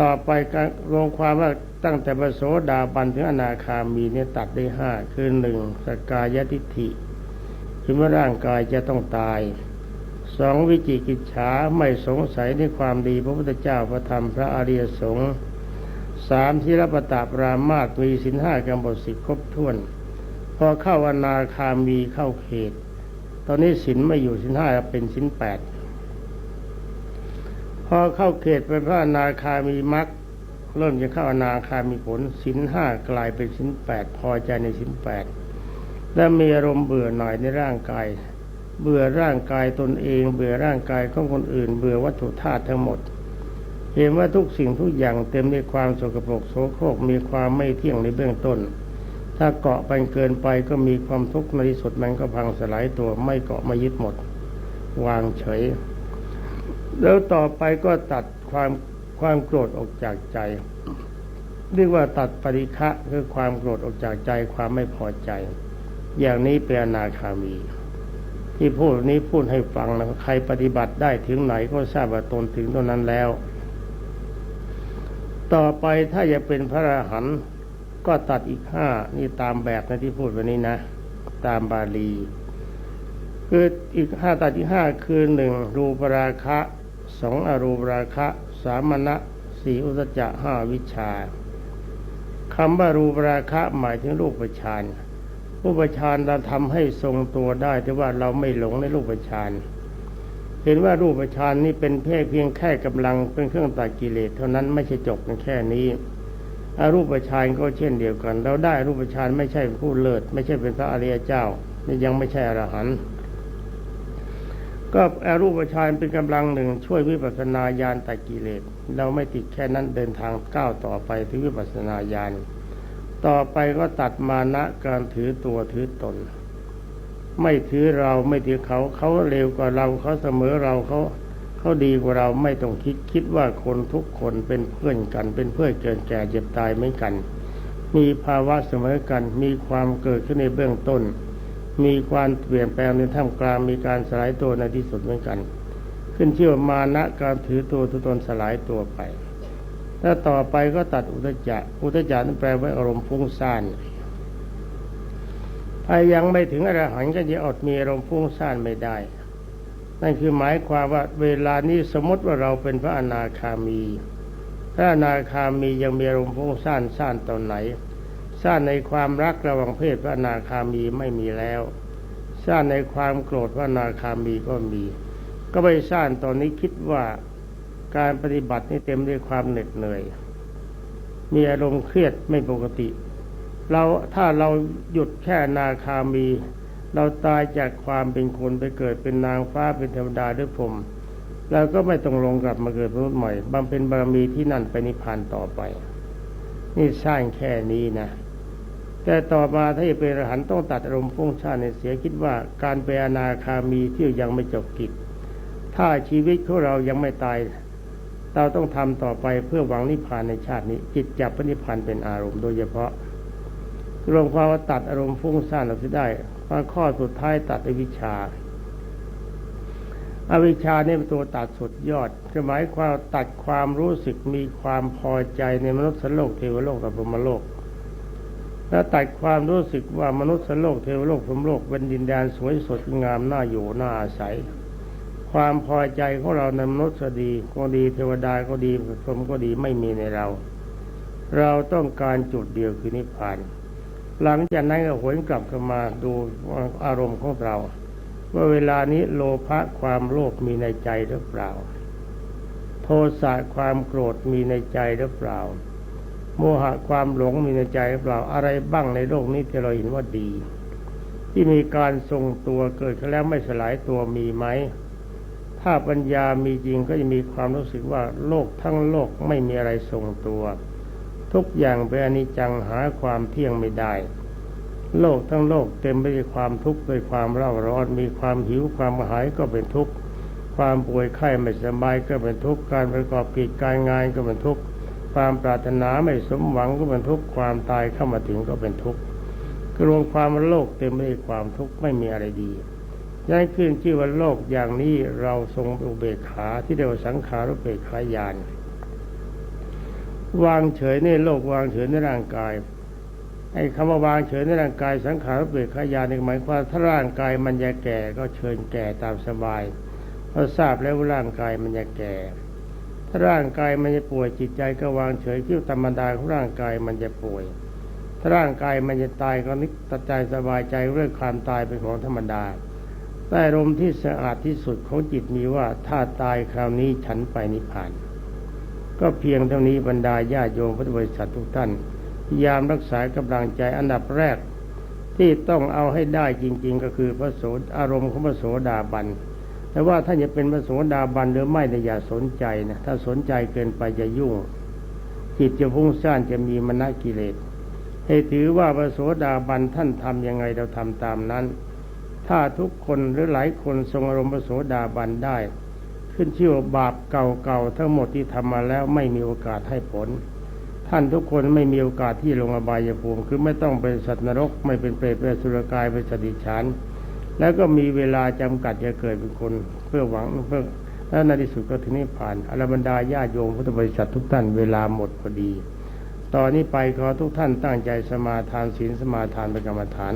ต่อไปการรวมความว่าตั้งแต่ปโสดาบันถึงอนาคามีเนี่ยตัดได้ห้าคือหนึ่งสกายทิฏฐิคือว่าร่างกายจะต้องตายสองวิจิกิจฉาไม่สงสัยในความดีพระพุทธเจ้าพระธรรมพระอริยสงฆ์สามที่รับประตาปรามาตมีสินห้ากำหนดสิครบถ้วน พอเข้าอนาคามีเข้าเขต ตอนนี้สินไม่อยู่สินห้าเป็นสินแปด พอเข้าเขตเป็นพระอนาคามีมรรคเริ่มจะเข้าอนาคามีผลสินห้ากลายเป็นสินแปดพอใจในสินแปดและมีอารมณ์เบื่อหน่ายในร่างกาย เบื่อร่างกายตนเอง เบื่อร่างกายของคนอื่น เบื่อวัตถุธาตุทั้งหมด เห็นว่าทุกสิ่งทุกอย่างเต็มด้วยความสกปรกโสโครกมีความไม่เที่ยงในเบื้องต้น ถ้าเกาะไปเกินไปก็มีความทุกข์ในที่สุดมันก็พังสลายตัวไม่เกาะไม่ยึดหมด วางเฉย แล้วต่อไปก็ตัดความความโกรธออกจากใจ เรียกว่าตัดปริฆะคือความโกรธออกจากใจความไม่พอใจ อย่างนี้เป็นอนาคามี ที่พูดนี้พูดให้ฟังนะใครปฏิบัติได้ถึงไหนก็ทราบว่าตนถึงตรงนั้นแล้ว ต่อไปถ้าจะเป็นพระอรหันต์ก็ตัดอีกห้านี่ตามแบบนะที่พูดวันนี้นะ ตามบาลีคืออีกห้าตัดอีกห้าคือหนึ่งรูปราคะ สองอรูปราคะสามณะสี่อุตจะห้าวิชาคำว่ารูปราคะหมายถึงรูปฌานรูปฌานเราทำให้ทรงตัวได้แต่ว่าเราไม่หลงในรูปฌานเห็นว่ารูปฌานนี่เป็นเพียงเพียงแค่กำลังเป็นเครื่องตัดกิเลสเท่านั้นไม่ใช่จบกันแค่นี้อารูปฌานก็เช่นเดียวกัน เราได้รูปฌานไม่ใช่ผู้เลิศ ไม่ใช่เป็นพระอริยเจ้านี่ยังไม่ใช่อรหันต์ ก็อรูปฌานเป็นกำลังหนึ่ง ช่วยวิปัสสนาญาณตัดกิเลสเราไม่ติดแค่นั้นเดินทางก้าวต่อไปถึงวิปัสสนาญาณต่อไปก็ตัดมานะการถือตัวถือตน ไม่ถือเราไม่ถือเขา เขาเร็วกว่าเราเขาเสมอเราเขาเขาดีกว่าเราไม่ต้องคิดคิดว่าคนทุกคนเป็นเพื่อนกัน เป็นเพื่อนเกิดแก่เจ็บตายเหมือนกัน มีภาวะเสมอกันมีความเกิดขึ้นในเบื้องต้น มีความเปลี่ยนแปลงในท่ามกลางมีการสลายตัวในที่สุดเหมือนกัน ขึ้นชื่อว่ามานะการถือตัวทุตนสลายตัวไปแล้วต่อไปก็ตัดอุตจักอุตจักนั้นแปลว่าอารมณ์ฟุ้งซ่านถ้ายังไม่ถึงอรหันต์ก็จะอดมีอารมณ์ฟุ้งซ่านไม่ได้ นั่นคือหมายความว่าเวลานี้สมมติว่าเราเป็นพระอนาคามี พระอนาคามียังมีอารมณ์ฟุ้งซ่านซ่านตอนไหน ซ่านในความรักระหว่างเพศพระนาคามีไม่มีแล้วซ่านในความโกรธพระนาคามีก็มี ก็ไปซ่านตอนนี้คิดว่าการปฏิบัตินี่เต็มด้วยความเหน็ดเหนื่อย มีอารมณ์เครียดไม่ปกติ เราถ้าเราหยุดแค่นาคามี เราตายจากความเป็นคนไปเกิดเป็นนางฟ้าเป็นเทวดาด้วยผมเราก็ไม่ต้องลงกลับมาเกิดมนุษย์ใหม่บำเพ็ญบารมีที่นั่นไปนิพพานต่อไป นี่สร้างแค่นี้นะ แต่ต่อมาถ้าจะเป็นอรหันต้องตัดอารมณ์ฟุ้งซ่านในเสียคิดว่าการเป็นอนาคามีที่ยังไม่จบกิจ ถ้าชีวิตของเรายังไม่ตาย เราต้องทำต่อไปเพื่อหวังนิพพานในชาตินี้ จิตจับนิพพานเป็นอารมณ์โดยเฉพาะ รวมความว่าตัดอารมณ์ฟุ้งซ่านเราจะได้ข้อสุดท้ายตัดอวิชชาอาวิชชาเนี่ยเป็นตัวตัดสุดยอดจะหมายความตัดความรู้สึกมีความพอใจในมนุษย์สโลกเทวโลกกับพรหมโลก และตัดความรู้สึกว่ามนุษย์สโลกเทวโลกพรมโลกเป็นดินแดนสวยสดงามน่าอยู่น่าอาศัย ความพอใจของเราในมนุษย์ดีก็ดีเทวดาก็ดีพรหมก็ดีไม่มีในเรา เราต้องการจุดเดียวคือนิพพาน หลังจากนั้นก็หวนกลับเข้ามาดูอารมณ์ของเรา ว่าเวลานี้โลภะความโลภมีในใจหรือเปล่า โทสะความโกรธมีในใจหรือเปล่า โมหะความหลงมีในใจหรือเปล่าอะไรบ้างในโลกนี้ที่เราเห็นว่าดี ที่มีการทรงตัวเกิดขึ้นแล้วไม่สลายตัวมีไหมถ้าปัญญามีจริงก็จะมีความรู้สึกว่าโลกทั้งโลกไม่มีอะไรทรงตัว ทุกอย่างเป็นอนิจจังหาความเที่ยงไม่ได้ โลกทั้งโลกเต็มไปด้วยความทุกข์ด้วยความเร่าร้อนมีความหิวความหายก็เป็นทุกข์ความป่วยไข้ไม่สบายก็เป็นทุกข์การประกอบกิจการงานก็เป็นทุกข์ ความปรารถนาไม่สมหวังก็เป็นทุกข์ความตายเข้ามาถึงก็เป็นทุกข์รวมความโลกเต็มไปด้วยความทุกข์ไม่มีอะไรดียังขึ้นชื่อว่าโลกอย่างนี้เราทรงอุเบกขาที่เรียกว่าสังขารุเบกขายาน วางเฉยในโลกวางเฉยในร่างกายไอ้คำว่าวางเฉยในร่างกายสังขารเปรกขายาในหมายความถ้าร่างกายมันจะแก่ก็เชิญแก่ตามสบายเพราะทราบแล้วว่าร่างกายมันจะแก่ ถ้าร่างกายมันจะป่วยจิตใจก็วางเฉยคิดว่าธรรมดาของร่างกายมันจะป่วยถ้าร่างกายมันจะตายก็นึกตัดใจสบายใจเรื่องความตายเป็นของธรรมดาแต่ลมที่สะอาดที่สุดของจิตมีว่าถ้าตายคราวนี้ฉันไปนิพพาน ก็เพียงเท่านี้บรรดาญาโยมพุทธบริษัททุกท่านพยายามรักษากำลังใจอันดับแรกที่ต้องเอาให้ได้จริง ๆ ก็คือพระโสดอารมณ์ของพระโสดาบัน แต่ว่าท่านจะเป็นพระโสดาบันหรือไม่เนี่ยอย่าสนใจนะถ้าสนใจเกินไปจะยุ่ง จิตจะพุ่งซ่านจะมีมณกิเลสให้ถือว่าพระโสดาบันท่านทำยังไงเราทำตามนั้น ถ้าทุกคนหรือหลายคนทรงอารมณ์พระโสดาบันได้ ขึ้นชื่อว่าบาปเก่าๆทั้งหมดที่ทำมาแล้วไม่มีโอกาสให้ผล ท่านทุกคนไม่มีโอกาสที่ลงอบายภูมิคือไม่ต้องเป็นสัตว์นรก ไม่เป็นเปรตเป็นสุรกายเป็นสติฉาน แล้วก็มีเวลาจำกัดจะเกิดเป็นคนเพื่อหวังเพื่อแล้วในที่สุดก็ถึงนิพพานอรบรรดาญาโยมพุทธบริษัททุกท่านเวลาหมดพอดี ตอนนี้ไปขอทุกท่านตั้งใจสมาทานศีลสมาทานเป็นกรรมฐาน